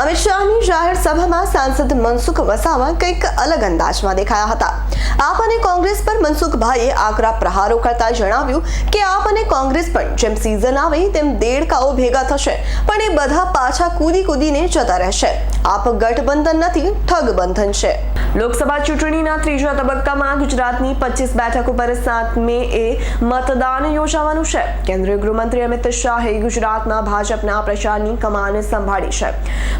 અમિત શાહની જાહેર સભામાં સાંસદ મનસુખ વસાવા કંઈક અલગ અંદાજમાં દેખાયા હતા. આપ અને કોંગ્રેસ પર મનસુખભાઈએ આકરા પ્રહારો કરતા જણાવ્યું કે આપ અને કોંગ્રેસ પણ જેમ સિઝન આવે તેમ દેડકાઓ ભેગા થશે, પણ એ બધા પાછા કૂદી કૂદીને જતા રહેશે. આપ ગઠબંધન નથી, ઠગબંધન છે. લોકસભા ચૂંટણીના ત્રીજા તબક્કામાં ગુજરાતની પચીસ બેઠક ઉપર સાત મે એ મતદાન યોજાવાનું છે. કેન્દ્રીય ગૃહમંત્રી અમિત શાહે ગુજરાતમાં ભાજપના પ્રચારની કમાન સંભાળી છે.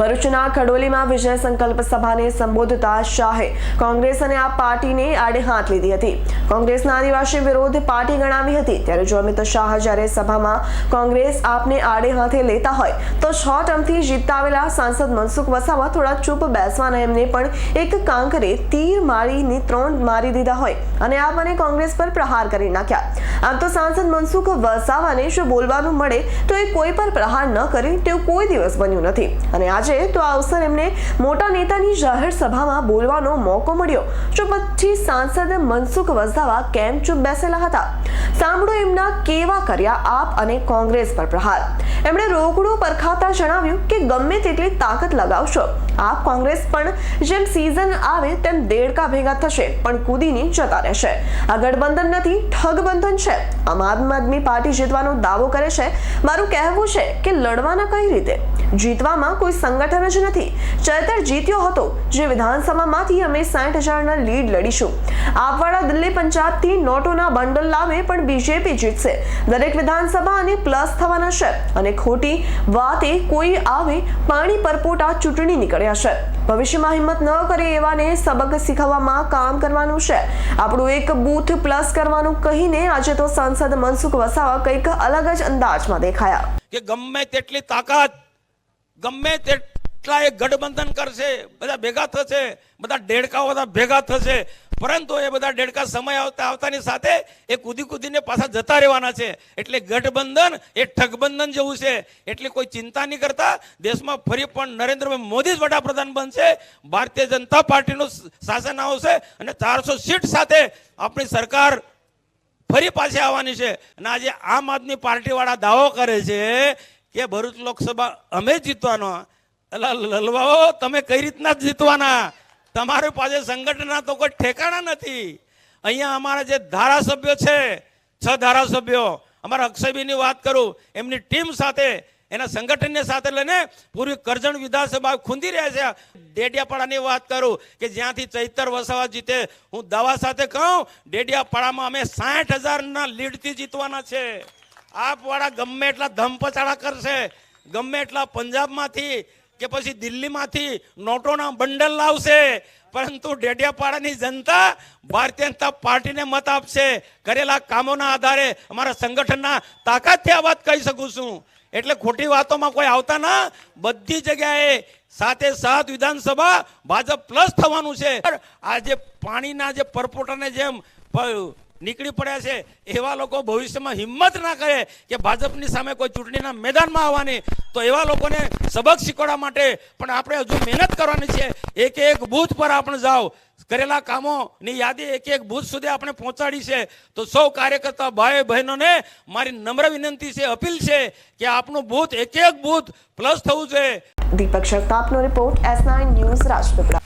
ભરૂચના ખડોલીમાં વિજય સંકલ્પ સભાને સંબોધતા શાહે કોંગ્રેસ અને આ પાર્ટીને આડે હાથ લીધી હતી. કોંગ્રેસના આદિવાસી વિરોધ પાર્ટી ગણાવી હતી. ત્યારે જો અમિત શાહ જ્યારે સભામાં કોંગ્રેસ આપને આડે હાથે લેતા હોય, તો છ ટર્મથી જીતતા આવેલા સાંસદ મનસુખ વસાવા થોડા ચૂપ બેસવાના એમને પણ એક કાંકરે તીર મારીને ત્રણ મારી દીધા હોય અને આપ અને કોંગ્રેસ પર પ્રહાર કરી નાખ્યા. આમ તો સાંસદ મનસુખ વસાવાને જો બોલવાનું મળે, તો એ કોઈ પર પ્રહાર ન કરે તેવું કોઈ દિવસ બન્યું નથી. અને આજે તો આ અવસર એમને મોટા નેતાની જાહેર સભામાં બોલવાનો મોકો મળ્યો. જો પછી સાંસદ મનસુખ વસાવા કેમ ચૂપ બેસેલા હતા? સાંભળો એમના કેવા કર્યા આપ અને કોંગ્રેસ પર પ્રહાર. એમણે રોકડું પરખાતા જણાવ્યું કે ગમે તેટલી તાકાત લગાવશો. આપ કોંગ્રેસ પણ જેમ સીઝન આવે તેમ દેડકા ભેગા થશે, પણ કૂદીને જતા રહેશે. આ ગઠબંધન નથી, ઠગબંધન છે. આમ આમ આદમી પાર્ટી જીતવાનો દાવો કરે છે. મારું કહેવું છે કે લડવાના કઈ રીતે? જીતવામાં કોઈ સંગઠન જ નથી. ચૈતર જીત્યો હતો, જે વિધાનસભામાંથી અમે સાઠ હજારના લીડ લડીશું. આપવાળા દિલ્હી પંજાબથી નોટોના બંડલ લાવે પણ બીજેપી જીતશે. દરેક વિધાનસભા અને પ્લસ થવાના છે અને ખોટી વાતે કોઈ આવે પાણી પરપોટા ચૂંટણી નીકળ્યા છે. ભવિષ્યમાં હિંમત ન કરે એવાને સબક શીખવવામાં કામ કરવાનું છે. આપણું એક બૂથ પ્લસ કરવાનું કહીને આજે તો સાંસદ મનસુખ વસાવા કંઈક અલગ જ અંદાજમાં દેખાયા. કે ગમે તેટલી તાકાત ગમે તેટલા એ ગઠબંધન કરશે, બધા ભેગા થશે, બધા ડેડકાઓ બધા ભેગા થશે, પરંતુ એ બધા ડેડકા સમય આવતા આવતાની સાથે એ કૂદી કૂદીને પાછા જતા રહેવાના છે. એટલે ગઠબંધન એ ઠગબંધન જેવું છે. એટલે કોઈ ચિંતા નહીં કરતા. દેશમાં ફરી પણ નરેન્દ્રભાઈ મોદી જ વડાપ્રધાન બનશે. ભારતીય જનતા પાર્ટીનું શાસન આવશે અને ચારસો સીટ સાથે આપણી સરકાર ફરી પાછી આવવાની છે. અને આજે આમ આદમી પાર્ટીવાળા દાવો કરે છે કે ભરૂચ લોકસભા અમે જીતવાનો. એટલે લલવાઓ, તમે કઈ રીતના જ જીતવાના? તમારી પાસે સંગઠનના તો કોઈ ઠેકાણા નથી. અહીંયા અમારા જે ધારાસભ્યો છે, છ ધારાસભ્યો, અમારા અક્ષયબીની વાત કરું, એમની ટીમ સાથે, એના સંગઠનને સાથે લઈને પૂરી કરજણ વિધાનસભા ખૂંદી રહ્યા છે. ડેડિયાપાડાની વાત કરું કે જ્યાંથી ચૈતર વસાવા જીતે, હું દાવા સાથે કહું, ડેડિયાપાડામાં અમે સાઠ હજારના લીડથી જીતવાના છે. આપવાળા ગમે એટલા ધમપચાડા કરશે, ગમે એટલા પંજાબમાંથી કે પછી દિલ્હીમાંથી નોટોના બંડલ લાવશે, પરંતુ ડેડિયાપાડાની જનતા ભારતીય જનતા પાર્ટીને મત આપશે. કરેલા કામોના આધારે અમારા સંગઠનના તાકાતથી આ વાત કહી શકું છું. એટલે ખોટી વાતોમાં કોઈ આવતા ના, બધી જગ્યાએ સાથે સાત વિધાનસભા ભાજપ પ્લસ થવાનું છે. આ જે પાણીના જે પરપોટાને જેમ નીકળી પડ્યા છે. એવા લોકો ભવિષ્યમાં હિંમત ના કરે કે ભાજપની સામે કોઈ ચૂંટણીના મેદાનમાં આવવાની. તો એવા લોકોને સબક શીખવાડવા માટે પણ આપણે હજુ મહેનત કરવાની છે. એક એક બૂથ પર આપણે જાઓ. કરેલા કામોની યાદી એક એક બૂથ સુધી આપણે પહોંચાડી છે. તો સૌ કાર્યકર્તા ભાઈ બહેનોને મારી નમ્ર વિનંતી છે, અપીલ છે કે આપણું બૂથ એક એક બૂથ પ્લસ થવું જોઈએ. Deepak શક્તાપનો report S nine news Rajpipla.